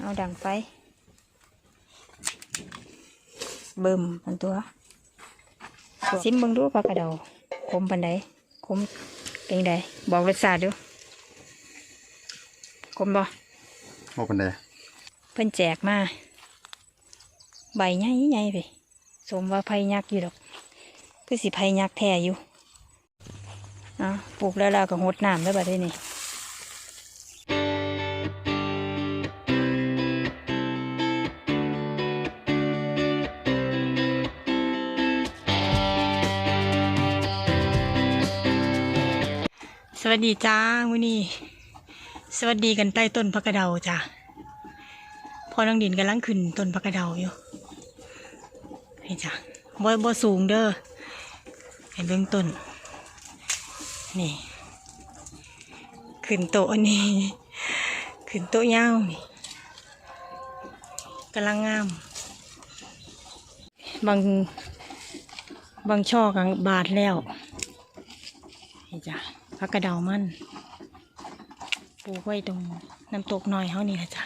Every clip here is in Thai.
เอาดังไฟเบิ่มมันตัวซิมเบิ่งดูปลากระเดาคมปันใดคมเป็นไดบอกรสชาติดูคมบ่โอ้เป็นไดเพิ่นแจกมาใบใหญ่ใหญ่ไปสมว่าไผ่ยักษ์อยู่ดอกคือสิไผ่ยักษ์แท้อยู่เอะปลูกแล้วเราก็หดน้ำแล้วบัดนี้ สวัสดีจ้ามื้อนี้สวัสดีกันใต้ต้นพักกระเดาจ้าพอน้องดินกำลังขึ้นต้นพักกระเดาอยู่นี่จ้ะบ่บ่สูงเด้อให้เบื้องต้น นี่ ขึ้นโต๊ะนี่ขึ้นโต๊ะยาวนี่กำลังงาม บางบางช่อกับบาดแล้วนี่จ้ะ พักกระเดามันปลูกไว้ตรงน้ำตกหน่อยเขานี่นะจ้ะ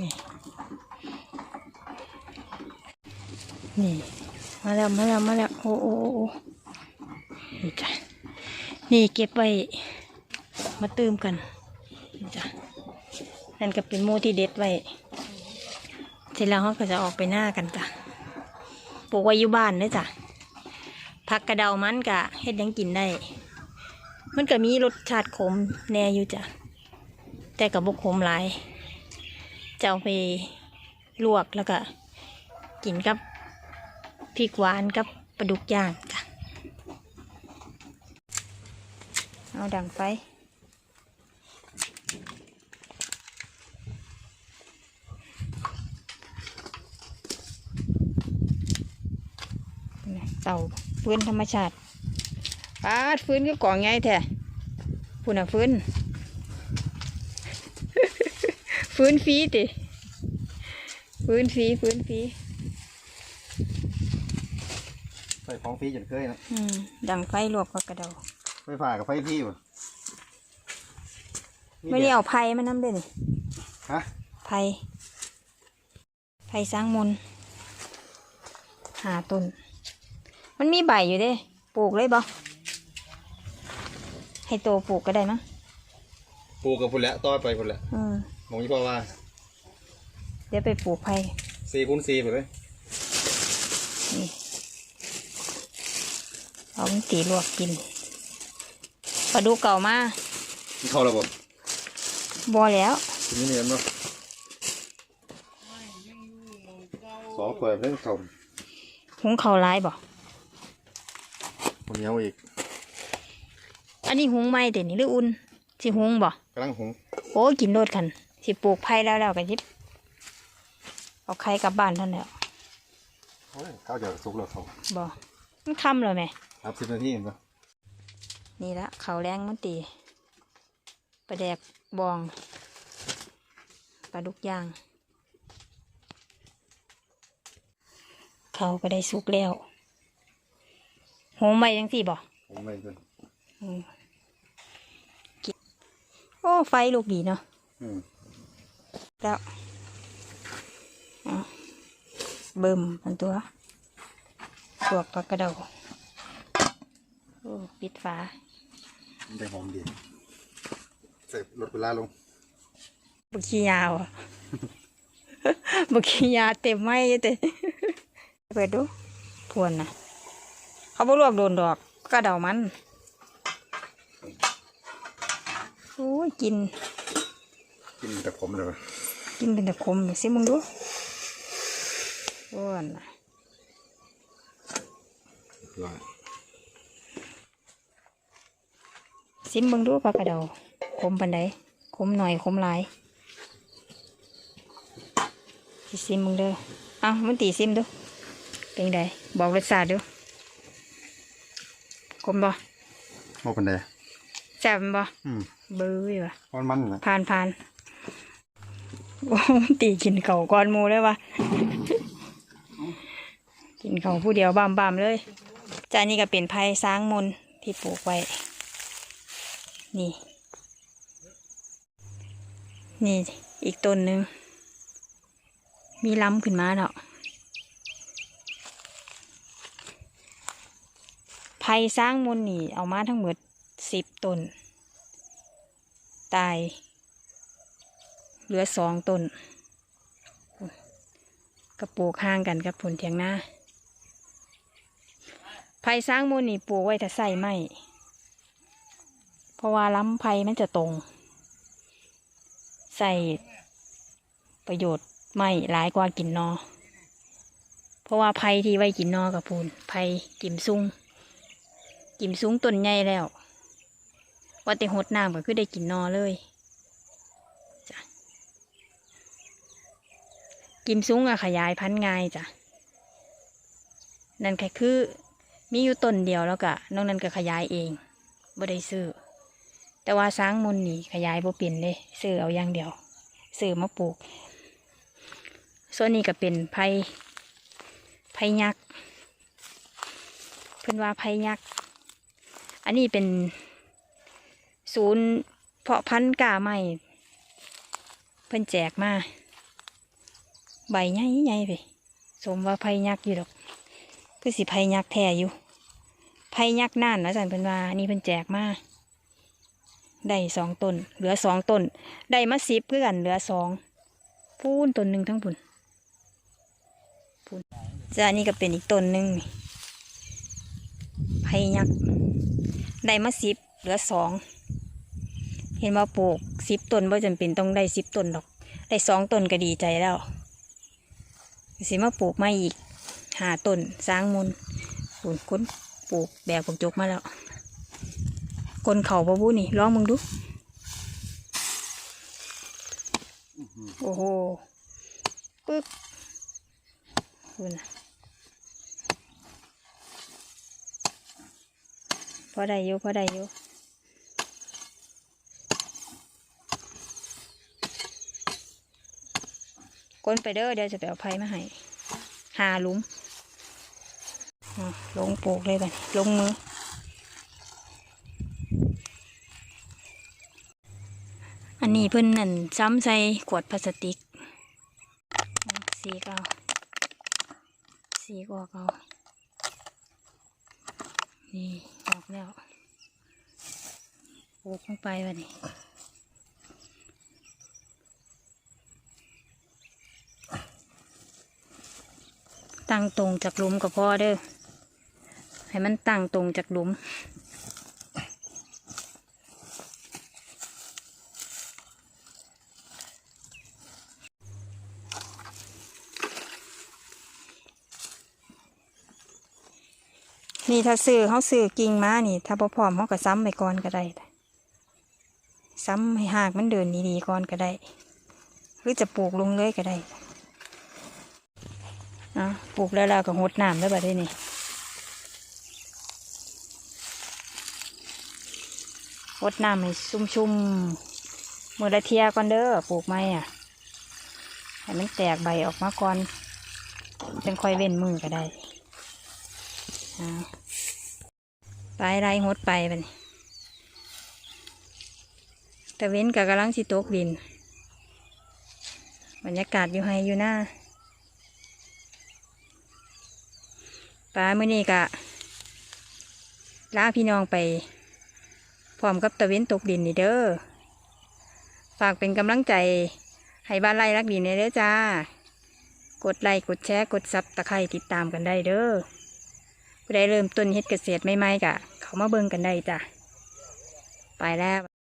นี่นี่มาแล้วมาแล้วมาแล้วโอ้โอ้โอ้นี่จ้ะนี่เก็บไว้มาตืมกันนี่จ้ะนั่นก็เป็นโมที่เด็ดไว้เสร็จแล้วเขาก็จะออกไปหน้ากันจ้ะปลูกไว้อยู่บ้านเด้จ้ะผักกระเดามันกะเฮ็ดยังกินได้ มันก็มีรสชาติขมแน่อยู่จ้ะ แต่กับบกขมหลายจะเอาไปลวกแล้วก็กินกับพริกหวานกับปลาดุกย่างจ้ะ เอาดังไฟเต่าฟื้นธรรมชาติ ปาดฟื้นก็ก่องไงแท้พูน่ะฟื้น ฟื้นฟรีติฟื้นฟรีฟื้นฟรีไฟของฟรีจนเคยนะอืมดังไฟลวกผักกระเดาไฟฟ้ากับไฟพี่วะไม่ได้เอาไผ่มานำเด้นี่ฮะไผ่ไผ่สร้างมนต์หาต้น มันมีใบอยู่เด้ ปลูกเลยบ่ ให้โตปลูกก็ได้มั้งปลูกกับพุ่นแหล้วต่อไปพุ่นแหล้วอืมมองยี่พ่อว่าเดี๋ยวไปปลูกไผ่สี่คูณสี่ไปเลยนี่เอามันตีลวกกินปลาดูเก่ามากินข้าวระบบบอแล้วกินนี่เนี่ยมั้งสองเปิดเล่นข้าวหุงเขาวร้ายบ่คนเหนียวอีก อันนี้หุงไม่แต่นี่หรืออุ่นสิหุงบ่กำลังหุงโอ้ยกินโลดกันสิปลูกไผ่แล้วแล้วกันยิบเอาไข่กลับบ้านเท่านนแหล้วโอ้ยข้าวเดี๋ยวสุกแล้วเขาบ่มันคำเลยไหมครับสิบนาทีเห็นปะนี่ละเขาวแรงมันตีปลาแดกบองปลาดุกย่าง เขาก็ได้สุกแล้วโหมใบยังสี่บ่ผมไม่เป็น อืมกินโอ้ไฟลูกดีเนาะอืมแล้วอะเบิ่มมันตัวพวกปลากระเดาโอ้ปิดฝามันได้หอมดีเสร็จลดเวลาลงบุกี้ยาวอะบุกี้ยาเต็มไม้อยู่เต็มเปิดดูพวนนะเขาบ่ลวกโดนดอกกระเดามัน โอ้ยกิน กินแต่ผมเลยกินเป็นแต่คมเลยสิมึงดูอ้วนน่ะร้อยซิมมึงดูปลากระเดาคมปันใดคมหน่อยคมหลายสิซิมมึงเด้อเอ้ามันตีซิมดูเป็นไดบอกรสชาติดูคมบ่โอ้เป็นได แซ่บบ่อืมเบื้อว่ะมันมันนะผ่านผ่านโอ้มันตีกินเขาวก่อนหมูเลยวะกินเขาวผู้เดียวบามบามๆเลยจานนี้ก็เป็นไผ่สร้างมนต์ที่ปลูกไว้ นี่ นี่อีกต้นหนึ่งอมีล้ำขึ้นมาแล้วไผ่สร้างมนต์นี่เอามาทั้งหมด สิบต้น ตาย เหลือสองต้นกระปลูกห่างกันกับผลเทียงหน้าไผ่สร้างมนต์นี่ปลูกไว้ถ้าใส่ไม่ เพราะว่าล้ำไผ่มันจะตรง ใส่ประโยชน์ไม่หลายกว่ากินนอ เพราะว่าไผ่ที่ไว้กินนอกับพูนไผ่กิมซุงกิมซุงต้นใหญ่แล้ว ว่าแต่หดน้ำก็คือได้กินนอเลยจ้ะกิมซุ้งอะขยายพันธุ์ง่ายจ้ะนั่นแค่คือมีอยู่ต้นเดียวแล้วก็นอกนั้นก็ขยายเองบ่ได้ซื้อ แต่ว่าสร้างมุนนี่ขยายบ่เป็นเลยซื้อเอาอย่างเดียวซื้อมาปลูก ส่วนนี้ก็เป็นไผ่ไผ่ยักษ์เพิ่นว่าไผ่ยักษ์อันนี้เป็น ศูนย์เพาะพันธุ์กาใหม่เพิ่นแจกมา ใบใหญ่ใหญ่ไปสมว่าไผ่ยักษ์อยู่ดอกคือสิไผ่ยักษ์แท้อยู่ไผ่ยักษ์น่านนะจันเพิ่นว่านี่เพิ่นแจกมาได้สองต้น เหลือสองต้น ได้มาสิบคือกันเหลือสองพูนต้นหนึ่งทั้งพุ่นพูนจ้านี่ก็เป็นอีกต้นหนึ่งไผ่ยักษ์ได้มาสิบเหลือสอง ห็นว่าปลูกสิบต้นว่าจำเป็นต้องได้สิบต้นดอก ได้สองต้นก็ดีใจแล้ว สิมาปลูกมาอีกหาต้นสร้างมุนปลูกคนปลูกแบบผมจกมาแล้วกลนเขาบ่บูนี่ลองมึงดู โอ้โหปึ๊กคุณนะพอได้อยู่พอได้อยู่ ก้นไปเด้อเดี๋ยวจะไปเอาไผ่มาให้หาลุมลงปลูกเลยกันลงมือ อันนี้เพิ่นนั่นซ้ำใส่ขวดพลาสติก สีเกาสีกว่าเกานี่ออกแล้วปลูกลงไปวะนี่ ตั้งตรงจากหลุมก็พอเด้อให้มันตั้งตรงจากหลุม นี่ถ้าซื้อเขาซื้อกิ่งมานี่ ถ้าพอพร้อมเขาก็ซ้ำไปก่อนก็ได้ ซ้ำให้หากมันเดินดีๆก่อนก็ได้ หรือจะปลูกลงเลยก็ได้ อะปลูกแล้วเราก็หดน้ำแล้วแบบนี้หดน้ำให้ชุ่มๆมือละเทียก่อนเด้อปลูกไม้อะให้มันแตกใบออกมาก่อนจังค่อยเว้นมือก็ได้อ่าไปไรหดไปบัดนแต่เว้นกับกำลังสิตกดิน บรรยากาศอยู่ไฮอยู่หน้า ปลาเมื่อนี้กะลาพี่น้องไป พร้อมกับตะเว้นตกดินนี่เด้อฝากเป็นกำลังใจ ให้บ้านไร่รักดินเด้อจ้า กดไลค์กดแชร์กดซับตะไคร่ติดตามกันได้เด้อผู้เริ่มต้นเฮ็ดเกษตรใหม่ๆกะ เขามาเบิ่งกันได้จ้ะไปแล้ว